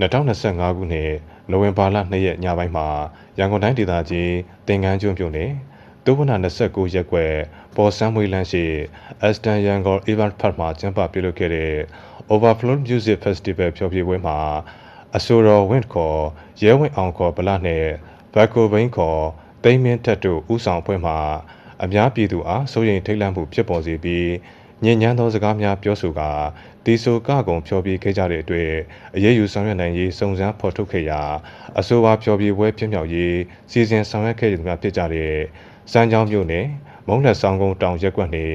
2025ခုနှစ်နိုဝင်ဘာလ2ရက်ညပိုင်းမှာရန်ကုန်တိုင်းဒေသကြီးတင်ကန်းကျွန်းပြုံနယ်ဒုဝန29ရက်ကွယ်ပေါ်ဆန်းမွေးလန်းရှိ Aston Yangon Event Park မှာကျင်းပပြုလုပ်ခဲ့တဲ့ Overflow Music Festival ဖျော်ဖြေပွဲမှာအဆိုတော်ဝင့်ခေါ်ရဲဝင့်အောင်ခေါ်ဗလာနဲ့ဘက်ကိုဘိန်းခေါ်တိမ့်မင်းထက်တို့ဥဆောင်ဖွဲ့မှာအများပြည်သူအားစိုးရိမ်ထိတ်လန့်မှုဖြစ်ပေါ်စေပြီး ညဉ့်ညမ်းသောစကားများပြောဆိုကာတီဆိုကကုံဖျော်ပြခဲ့ကြတဲ့အတွက်အရေးယူဆောင်ရွက်နိုင်ရေးစုံစမ်းဖော်ထုတ်ခဲ့ရာအဆိုပါဖျော်ပြပွဲဖြစ်မြောက်ရေးစီစဉ်ဆောင်ရွက်ခဲ့ကြတဲ့ဖြစ်ကြတဲ့စမ်းချောင်းမြို့နယ်မုံလက်ဆောင်ကုန်းတောင်ရက်ကွက်နေ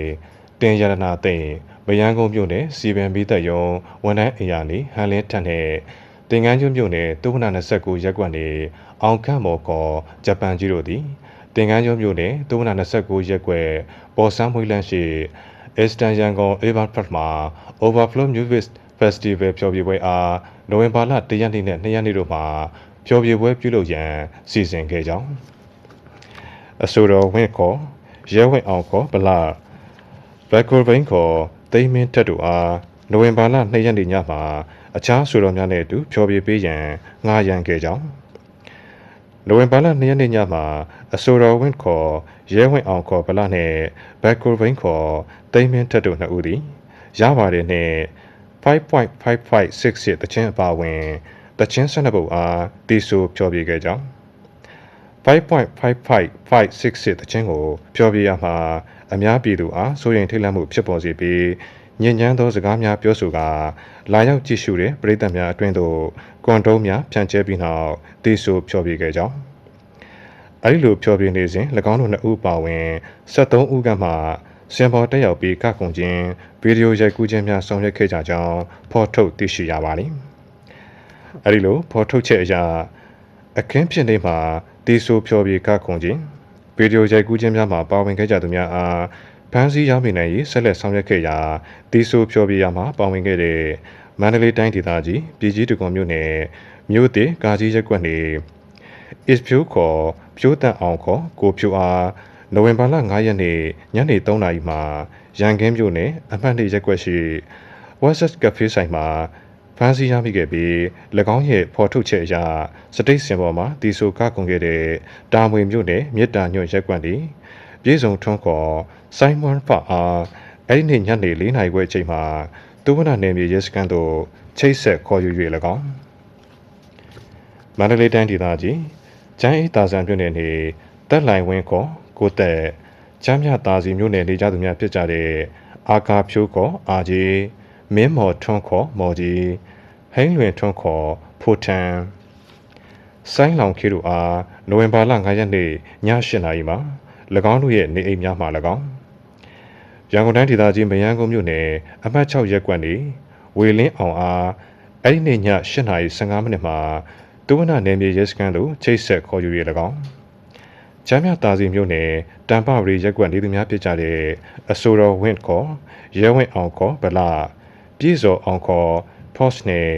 တင်ရတနာသိမ့်မယန်းကုန်းမြို့နယ်စီပန်ဘီသက်ယုံဝန်ထမ်းအရာနေဟန်လင်းထက်နဲ့တင်ကန်းကျွန်းမြို့နယ်တုခနာ29ရက်ကွက်နေအောင်ခန့်မော်ကောဂျပန်ကြီးတို့သည်တင်ကန်းကျွန်းမြို့နယ်တုခနာ29ရက်ကွက်ပေါ်ဆန်းမွေးလန်းရှိ Eastern Yangon Event Park မှာ Overflow Music Festival ဖျော်ဖြေပွဲအားနိုဝင်ဘာလ1ရက်နေ့နဲ့2ရက်နေ့တို့မှာဖျော်ဖြေပွဲပြုလုပ်ရန်စီစဉ်ခဲ့ကြောင်းအဆိုတော်ဝင့်ခေါ်ရဲဝင့်အောင်ခေါ်ဗလာဘက်ကိုဘိန်းခေါ်သိမ်းမင်းတက်တို့အားနိုဝင်ဘာလ2ရက်နေ့ညမှာအခြားဆိုတော်များနဲ့အတူဖျော်ဖြေပေးရန်ငှားရန်ခဲ့ကြောင်း နိုဝင်ဘာလ2ရက်နေ့ညမှာအဆိုတော်ဝင့်ခေါ်ရဲဝင့်အောင်ခေါ်ဗလာနှင့်ဘက်ကိုဘိန်းခေါ်သိမ်းမင်းတက်တို့နှစ်ဦးသည်ရပါတယ်နှင့်5.556တချင်းအပါဝင်တချင်း12ပုတ်အားတီဆိုဖျော်ဖြေခဲ့ကြောင်း5.55566တချင်းကိုဖျော်ပြရမှာအများပြည်သူအားစိုးရိမ်ထိတ်လန့်မှုဖြစ်ပေါ်စေပြီး ညဉ့်ညမ်းသောစကားများပြောဆိုကာလာရောက်ကြည့်ရှုတဲ့ပရိသတ်များအတွင်းသို့ကွန်တုံးများဖြန့်ကျဲပြီးနောက်တီဆိုဖျော်ပြခဲ့ကြောင်းအဲဒီလိုဖျော်ပြနေစဉ်၎င်းတို့နှစ်ဦးပါဝင်73ဦးကမှစင်ပေါ်တက်ရောက်ပြီးကကုံချင်းဗီဒီယိုရိုက်ကူးခြင်းများဆောင်ရွက်ခဲ့ကြကြောင်းဖော်ထုတ်သိရှိရပါသည်အဲဒီလိုဖော်ထုတ်ချက်အရအခင်းဖြစ်နေမှာတီဆိုဖျော်ပြကခုံချင်းဗီဒီယိုရိုက်ကူးခြင်းများမှာပါဝင်ခဲ့ကြသူများအား ဖန်စီရောက်နေရေးဆက်လက်ဆောင်ရွက်ခဲ့ရာတီဆိုဖျော်ပြရာမှာပါဝင်ခဲ့တဲ့မန္တလေးတိုင်းဒေသကြီးပြည်ကြီးတကွန်မြို့နယ်မြို့တေကာကြီးရက်ကွက်နေ is ဖြိုးခေါ်ဖြိုးတန်အောင်ခေါ်ကိုဖြိုးအားနိုဝင်ဘာလ9ရက်နေ့ညနေ3နာရီမှာရန်ကင်းမြို့နယ်အမှတ်2ရက်ကွက်ရှိ West Cafe ဆိုင်မှာဖမ်းဆီးရမိခဲ့ပြီး၎င်းရဲ့ဖော်ထုတ်ချက်အရစတိတ်စင်ပေါ်မှာတီဆိုကကုန်ခဲ့တဲ့တာမွေမြို့နယ်မြစ်တာညွန့်ရက်ကွက်သည် ပြည်စုံထွန်းခေါ်ဆိုင်းမွန်ဖာအားအဲ့ဒီနေ့ညနေ4နာရီခွဲအချိန်မှာတူဝနာနယ်မြေရဲစခန်းသို့ချိတ်ဆက်ခေါ်ယူ၍၎င်းမန္တလေးတိုင်းဒေသကြီးကျန်းအေးတာဆန်မြို့နယ်နေတက်လိုင်ဝင်းခေါ်ကိုတက်ချမ်းမြတာစီမြို့နယ်နေကြသူများဖြစ်ကြတဲ့အာကာဖြိုးခေါ်အာကြီးမင်းမော်ထွန်းခေါ်မော်ကြီးဟိန်းလွင်ထွန်းခေါ်ဖိုထန်ဆိုင်းလောင်ခေတို့အားနိုဝင်ဘာလ9ရက်နေ့ည8:00နာရီမှာ၎ င်းတို့ရဲ့နေအိမ်များမှ၎င်းရန်ကုန်တိုင်းဒေသကြီးမယန်းကုန်းမြို့နယ်အမှတ်6ရပ်ကွက်နေဝေလင်းအောင်အားအဲ့ဒီနေ့ည8:15မိနစ်မှာဒုဝနနယ်မြေရဲစခန်းသို့ချိတ်ဆက်ခေါ်ယူရ၎င်းချမ်းမြတာစီမြို့နယ်တန်ပရီရက်ကွက်နေသူများဖြစ်ကြတဲ့အဆိုတော်ဝင့်ခေါ်ရဲဝင့်အောင်ခေါ်ဗလာပြည်စော်အောင်ခေါ် post နဲ့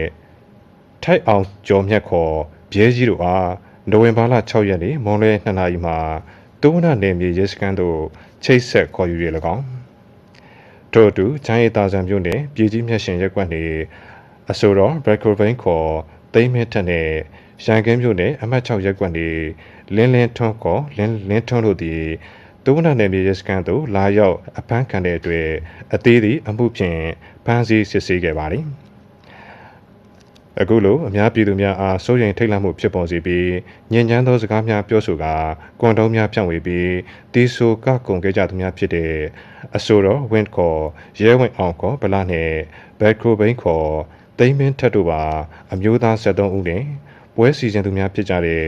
ထိုက်အောင်ကျော်မြတ်ခေါ်ဘဲကြီးတို့အားနိုဝင်ဘာလ6ရက်နေ့မွန်လွဲ2နာရီမှာ ဒုဝနနယ်မြေရဲစခန်းသို့ချိတ်ဆက်ခေါ်ယူရ၎င်းတို့အတူချမ်းရည်တာဆန်မြို့နယ်ပြည်ကြီးမြတ်ရှင်ရက်ကွက်နေအဆိုတော်ဘရက်ကိုဗိန်းခေါ်သိမ်းမဲထက်နဲ့ရန်ကင်းမြို့နယ်အမှတ်6ရက်ကွက်နေလင်းလင်းထွန်းခေါ်လင်းလင်းထွန်းတို့သည်ဒုဝနနယ်မြေရဲစခန်းသို့လာရောက်အဖမ်းခံတဲ့အတွက်အသေးသည်အမှုဖြင့်ဖမ်းဆီးစစ်ဆေးခဲ့ပါသည် အခုလိုအများပြည်သူများအားစိုးရိမ်ထိတ်လန့်မှုဖြစ်ပေါ်စေပြီးညဉ့်ညမ်းသောစကားများပြောဆိုကာကွန်တုံးများဖြန့်ဝေပြီးတီဆိုကကုံခဲ့ကြသူများဖြစ်တဲ့အဆိုတော်ဝင့်ခေါ်ရဲဝင့်အောင်ခေါ်ဗလာနှင့်ဘက်ကိုဘိန်းခေါ်သိမ်းမင်းထက်တို့ပါအမျိုးသား73ဦးနှင့်ပွဲစီစဉ်သူများဖြစ်ကြတဲ့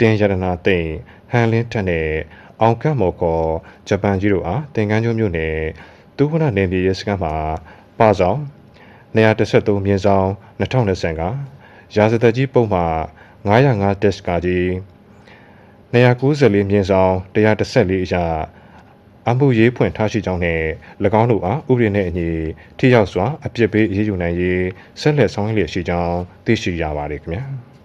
တင်ရတနာသိမ့်ဟန်လင်းထက်နဲ့အောင်ကတ်မော်ခေါ်ဂျပန်ကြီးတို့အားတင်ကန်းကျွန်းမြို့နယ်ဒုဝနနယ်မြေရဲစခန်းမှာပါဆောင် 133မြင်းဆောင်2020ကရာဇသက်ကြီးပုံမှာ905တက်စကာကြီး294မြင်းဆောင်114အရာအမှုရေးဖွင့်ထားရှိကြောင်းနဲ့၎င်းတို့အားဥပဒေနဲ့အညီထိရောက်စွာအပြစ်ပေးအရေးယူနိုင်ရေးဆက်လက်ဆောင်ရွက်လျက်ရှိကြောင်းသိရှိရပါတယ်ခင်ဗျာ။